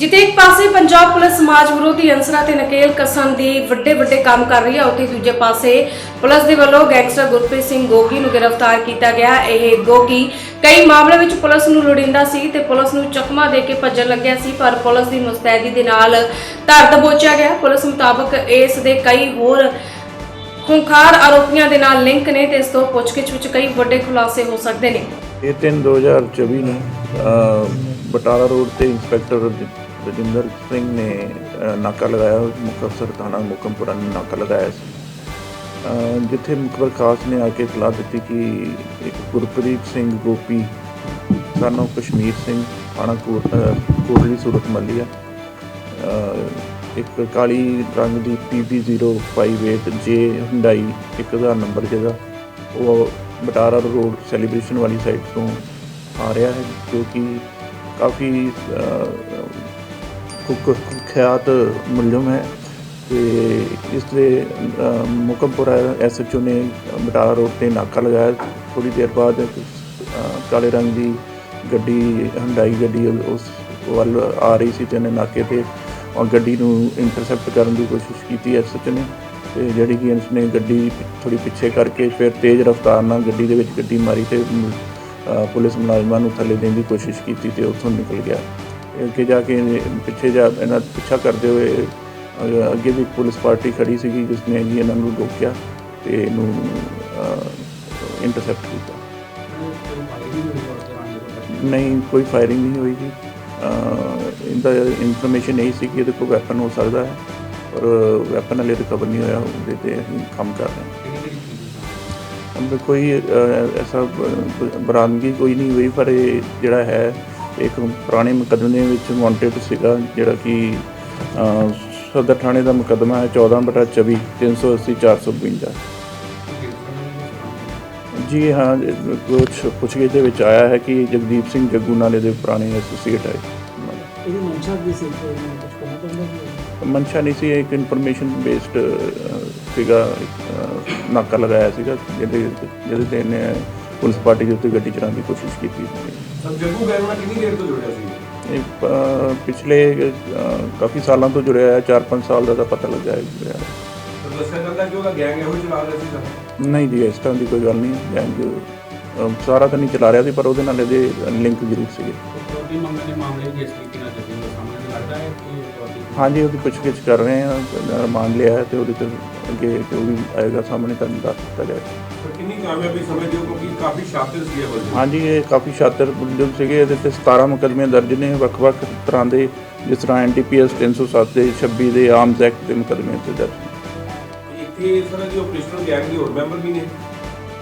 ਜਿੱਥੇ ਇੱਕ ਪਾਸੇ ਪੰਜਾਬ ਪੁਲਿਸ ਸਮਾਜ ਵਿਰੋਧੀ ਅੰਸਰਾਂ ਤੇ ਨਕੇਲ ਕਸਣ ਦੀ ਵੱਡੇ ਵੱਡੇ ਕੰਮ ਕਰ ਰਹੀ ਹੈ ਉੱਥੇ ਦੂਜੇ ਪਾਸੇ ਪੁਲਿਸ ਦੇ ਵੱਲੋਂ ਗੈਂਗਸਟਰ ਗੁਰਪ੍ਰੀਤ ਸਿੰਘ ਗੋਗੀ ਨੂੰ ਗ੍ਰਿਫਤਾਰ ਕੀਤਾ ਗਿਆ। ਇਹ ਗੋਗੀ ਕਈ ਮਾਮਲੇ ਵਿੱਚ ਪੁਲਿਸ ਨੂੰ ਲੋੜੀਂਦਾ ਸੀ ਤੇ ਪੁਲਿਸ ਨੂੰ ਚਕਮਾ ਦੇ ਕੇ ਭੱਜਣ ਲੱਗਿਆ ਸੀ ਪਰ ਪੁਲਿਸ ਦੀ ਮੁਸਤੈਦੀ ਦੇ ਨਾਲ ਧਰ ਦਬੋਚਿਆ ਗਿਆ। ਪੁਲਿਸ ਮੁਤਾਬਕ ਇਸ ਦੇ ਕਈ ਹੋਰ ਖੁੰਖਾਰ ਆਰੋਪੀਆਂ ਦੇ ਨਾਲ ਲਿੰਕ ਨੇ ਤੇ ਇਸ ਤੋਂ ਪੁੱਛਗਿੱਛ ਵਿੱਚ ਕਈ ਵੱਡੇ ਖੁਲਾਸੇ ਹੋ ਸਕਦੇ ਨੇ। ਇਹ ਤਿੰਨ 2024 ਨੂੰ ਅ, ਬਟਾਲਾ ਰੋਡ ਤੇ ਇੰਸਪੈਕਟਰ ਰਜ- ਰਜਿੰਦਰ ਸਿੰਘ ਨੇ ਨਾਕਾ ਲਗਾਇਆ ਮੁਕਤਸਰ ਥਾਣਾ ਮੁਕਮਪੁਰਾ ਨੇ ਨਾਕਾ ਲਗਾਇਆ ਸੀ। ਜਿੱਥੇ ਮੁਖਬਰ ਖਾਸ ਨੇ ਆ ਕੇ ਸਲਾਹ ਦਿੱਤੀ ਕਿ ਇੱਕ ਗੁਰਪ੍ਰੀਤ ਸਿੰਘ ਗੋਪੀ, ਸਾਨੂੰ ਕਸ਼ਮੀਰ ਸਿੰਘ, ਥਾਣਾ ਕੋਟ ਕੋਟਲੀ ਸੂਰਤ ਮੱਲੀਆ ਇੱਕ ਕਾਲੀ ਰੰਗ ਦੀ PB058 ਜੇ ਹੁੰਡਾਈ 1000 ਨੰਬਰ ਜਿਹਦਾ ਉਹ ਬਟਾਰਾ ਰੋਡ ਸੈਲੀਬ੍ਰੇਸ਼ਨ ਵਾਲੀ ਸਾਈਡ ਤੋਂ ਆ ਰਿਹਾ ਹੈ, ਜੋ ਕਿ ਕਾਫੀ ਕੁਕ ਖਿਆਤ ਮੁਲਜ਼ਮ ਹੈ ਤੇ ਇਸ ਦੇ ਅ, ਮੁਕਮਪੁਰਾ ਐਸਐਚਓ ਨੇ ਬਟਾਲਾ ਰੋਡ ਤੇ ਨਾਕਾ ਲਗਾਇਆ। ਥੋੜੀ ਦੇਰ ਬਾਅਦ ਕਾਲੇ ਰੰਗ ਦੀ ਗੱਡੀ ਹੰਡਾਈ ਗੱਡੀ ਉਸ ਵੱਲ ਆ ਰਹੀ ਸੀ ਤੇ ਉਹਨੇ ਨਾਕੇ ਤੇ ਔਰ ਗੱਡੀ ਨੂੰ ਇੰਟਰਸੈਪਟ ਕਰਨ ਦੀ ਕੋਸ਼ਿਸ਼ ਕੀਤੀ ਐਸਐਚਓ ਨੇ ਤੇ ਜਿਹੜੀ ਕਿ ਉਸਨੇ ਗੱਡੀ ਥੋੜੀ ਪਿੱਛੇ ਕਰਕੇ ਫਿਰ ਤੇਜ਼ ਰਫ਼ਤਾਰ ਨਾਲ ਗੱਡੀ ਦੇ ਵਿੱਚ ਗੱਡੀ ਮਾਰੀ ਤੇ ਪੁਲਿਸ ਮੁਲਾਜ਼ਮਾਂ ਨੂੰ ਥੱਲੇ ਦੇਣ ਦੀ ਕੋਸ਼ਿਸ਼ ਕੀਤੀ ਤੇ ਉੱਥੋਂ ਨਿਕਲ ਗਿਆ। ਇਹ ਅੱਗੇ ਜਾ ਕੇ ਪਿੱਛੇ ਜਾ ਇਹਨਾਂ ਪਿੱਛਾ ਕਰਦੇ ਹੋਏ ਅੱਗੇ ਵੀ ਪੁਲਿਸ ਪਾਰਟੀ ਖੜੀ ਸੀਗੀ ਜਿਸ ਨੇ ਜੀ ਇਹਨਾਂ ਨੂੰ ਰੋਕਿਆ ਤੇ ਇਹਨੂੰ ਇੰਟਰਸੈਪਟ ਕੀਤਾ। ਨਹੀਂ, ਕੋਈ ਫਾਇਰਿੰਗ ਨਹੀਂ ਹੋਈ ਜੀ। ਇਹਦਾ ਇਨਫੋਰਮੇਸ਼ਨ ਨਹੀਂ ਸੀ ਕਿ ਇਹਦੇ ਕੋਲ ਵੈਪਨ ਹੋ ਸਕਦਾ ਹੈ ਔਰ ਵੈਪਨ ਹਲੇ ਰਿਕਵਰ ਨਹੀਂ ਹੋਇਆ, ਉਹਦੇ ਤੇ ਅਸੀਂ ਕੰਮ ਕਰ ਰਹੇ ਹਾਂ। ਅੰਦਰ ਕੋਈ ਐਸਾ ਬ- ਬਰਾਮਦਗੀ ਕੋਈ ਨਹੀਂ ਹੋਈ, ਪਰ ਇਹ ਜਿਹੜਾ ਹੈ ਇੱਕ ਪੁਰਾਣੇ ਮੁਕੱਦਮੇ ਵਿੱਚ ਵਾਂਟਡ ਸੀਗਾ ਜਿਹੜਾ ਕਿ ਸਦਰ ਥਾਣੇ ਦਾ ਮੁਕੱਦਮਾ ਹੈ 14 ਬਟਾ 24 380 452 ਜੀ ਹਾਂ ਕੁਝ ਪੁੱਛਗਿੱਛ ਦੇ ਵਿੱਚ ਆਇਆ ਹੈ ਕਿ ਜਗਦੀਪ ਸਿੰਘ ਜੱਗੂ ਨਾਲੇ ਦੇ ਪੁਰਾਣੇ ਐਸੋਸੀਏਟ ਹੈ ਇਹਦੀ ਮਨਸ਼ਾ ਸੀ? ਨਹੀਂ ਸੀ ਇੱਕ ਇਨਫੋਰਮੇਸ਼ਨ ਬੇਸਡ ਸੀਗਾ ਨਾਕਾ ਲਗਾਇਆ ਸੀਗਾ ਜਿਹਦੇ ਜਿਹਦੇ ਤੇ ਇਹਨੇ ਪੁਲਿਸ ਪਾਰਟੀ ਦੇ ਉੱਤੇ ਗੱਡੀ ਚਲਾਉਣ ਦੀ ਕੋਸ਼ਿਸ਼ ਕੀਤੀ। ਸੀ ਸਰ ਜੱਗੂ ਗੈਂਗ ਨਾਲ ਕਿੰਨੀ ਦੇਰ ਤੋਂ ਜੁੜਿਆ ਸੀ? ਇਹ ਪਿਛਲੇ ਕਾਫੀ ਸਾਲਾਂ ਤੋਂ ਜੁੜਿਆ ਹੈ 4-5 ਸਾਲ ਦਾ ਤਾਂ ਪਤਾ ਲੱਗਾ ਹੈ ਜੁੜਿਆ ਹੈ। ਤਾਂ ਦੱਸਿਆ ਜਾਂਦਾ ਕਿ ਉਹਦਾ ਗੈਂਗ ਇਹੋ ਹੀ ਚਲਾ ਰਿਹਾ ਸੀ ਸਰ? ਨਹੀਂ ਜੀ ਇਸ ਤਰ੍ਹਾਂ ਦੀ ਕੋਈ ਗੱਲ ਨਹੀਂ। ਗੈਂਗ ਸਾਰਾ ਤਾਂ ਨਹੀਂ ਚਲਾ ਰਿਹਾ ਸੀ ਪਰ ਉਹਦੇ ਨਾਲ ਇਹਦੇ ਲਿੰਕ ਜ਼ਰੂਰ ਸੀਗੇ। ਪ੍ਰੋਪਰਟੀ ਮੰਗਣ ਦੇ ਮਾਮਲੇ ਜਿਸ ਤਰੀਕੇ ਨਾਲ ਜੱਜੀ ਦਾ ਸਾਹਮਣੇ ਲੱਗਦਾ ਹੈ ਕਿ ਪ੍ਰੋਪਰਟੀ ਹਾਂਜੀ ਉਹਦੀ ਪੁੱਛਗਿੱਛ ਕਰ ਰਹੇ ਹਾਂ। ਰਿਮਾਂਡ ਲਿਆ ਹੈ ਤੇ ਉਹਦੇ ਤੇ ਅੱਗੇ ਜੋ ਵੀ ਆਏਗਾ ਸਾਹਮਣੇ ਤੁਹਾਨੂੰ ਦੱਸ ਦਿੱਤਾ ਜਾਏਗਾ। ਸਰ ਕਿੰਨੀ ਕਾਮਯਾਬੀ ਸਮਝਦੇ ਹੋ? ਕਿਉਂਕਿ ਕਾਫੀ ਸ਼ਾਤਿਰ ਸੀ ਇਹ ਬੰਦੇ ਹਾਂਜੀ ਇਹ ਕਾਫੀ ਸ਼ਾਤਰ ਮੁਲਜ਼ਮ ਸੀਗੇ। ਇਹਦੇ ਤੇ 17 ਮੁਕੱਦਮੇ ਦਰਜ ਨੇ। ਵੱਖ-ਵੱਖ ਤਰ੍ਹਾਂ ਦੇ ਜਿਸ ਤਰ੍ਹਾਂ ਐਨਟੀਪੀਐਸ 307 ਦੇ 26 ਦੇ ਆਰਮਸ ਐਕਟ ਦੇ ਮੁਕੱਦਮੇ ਤੇ ਦਰਜ। ਇੱਥੇ ਇਸ ਤਰ੍ਹਾਂ ਦੀ ਆਪਰੇਸ਼ਨਲ ਗੈਂਗ ਦੇ ਹੋਰ ਮੈਂਬਰ ਵੀ ਨੇ?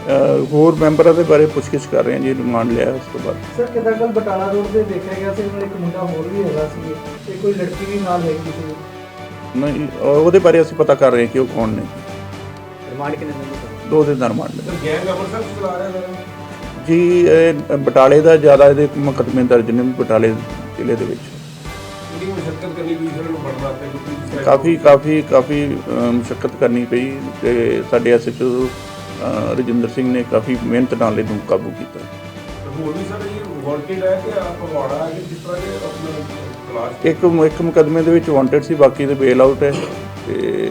ਅਹ ਹੋਰ ਮੈਂਬਰਾਂ ਦੇ ਬਾਰੇ ਪੁੱਛਗਿੱਛ ਕਰ ਰਹੇ ਹਾਂ ਜੀ ਰਿਮਾਂਡ ਲਿਆ ਉਸ ਤੋਂ ਬਾਅਦ। ਸਰ ਕਿਦਾਂ ਕੱਲ ਬਟਾਲਾ ਰੋਡ ਤੇ ਦੇਖਿਆ ਗਿਆ ਸੀ ਇੱਕ ਮੁੰਡਾ ਹੋਰ ਵੀ ਹੈਗਾ ਸੀ। ਤੇ ਕੋਈ ਲੜਕੀ ਵੀ ਨਾਲ ਹੈਗੀ ਸੀ। ਨਹੀਂ ਉਹਦੇ ਬਾਰੇ ਅਸੀਂ ਪਤਾ ਕਰ ਰਹੇ ਕਿ ਉਹ ਕੌਣ ਨੇ। ਰਿਮਾਂਡ ਕਿੰਨੇ ਦਿਨ ਦਾ ਦੋ ਦਿਨ ਦਾ ਰਿਮਾਂਡ ਲਿਆ ਸਰ ਗੈਂਗ ਅੰਮ੍ਰਿਤਸਰ ਤੋਂ ਚਲਾ ਰਿਹਾ ਸਰ ਜੀ ਇਹ ਬਟਾਲੇ ਦਾ ਜ਼ਿਆਦਾ ਇਹਦੇ ਮੁਕੱਦਮੇ ਦਰਜ ਨੇ ਬਟਾਲੇ ਜ਼ਿਲ੍ਹੇ ਦੇ ਵਿੱਚ। ਮੁਸ਼ਕਲ ਕਰਨੀ ਸਰ ਤੇ ਕਾਫੀ ਕਾਫੀ ਕਾਫੀ ਮੁਸ਼ਕਲ ਕਰਨੀ ਪਈ ਤੇ ਸਾਡੇ ਐਸਐਚਓ ਰਜਿੰਦਰ ਸਿੰਘ ਨੇ ਕਾਫੀ ਮਿਹਨਤ ਨਾਲ ਇਹਨੂੰ ਕਾਬੂ ਕੀਤਾ। ਹੋਰ ਵੀ ਸਰ ਇਹ ਵਾਂਟਡ ਹੈ ਕਿ ਆਪ ਪਵਾੜਾ ਹੈ ਕਿ ਜਿਸ ਤਰ੍ਹਾਂ ਕਿ ਆਪਣਾ ਇੱਕ ਇੱਕ ਮੁਕੱਦਮੇ ਦੇ ਵਿੱਚ ਵਾਂਟਡ ਸੀ ਬਾਕੀ ਦੇ ਬੇਲ ਆਊਟ ਹੈ ਤੇ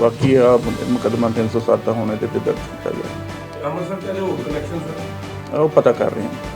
ਬਾਕੀ ਆ ਮੁਕੱਦਮਾ 307 ਦਾ ਹੁਣ ਇਹਦੇ ਤੇ ਦਰਜ ਕੀਤਾ ਗਿਆ ਅੰਮ੍ਰਿਤਸਰ ਤੇ ਇਹਦੇ ਹੋਰ ਕਨੈਕਸ਼ਨ ਸਰ? ਉਹ ਪਤਾ ਕਰ ਰਹੇ ਹਾਂ।